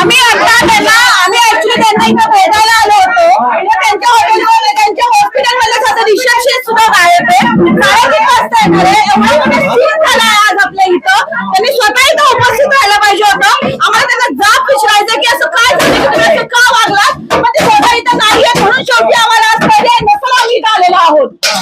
आम्ही आता त्यांना आम्ही ऍक्च्युली त्यांना इथं भेटायला आलो होतो. त्यांच्या हॉटेलमध्ये त्यांच्या हॉस्पिटलमध्ये मधलं रिसेप्शन सुद्धा गायब आहे. साडेतीन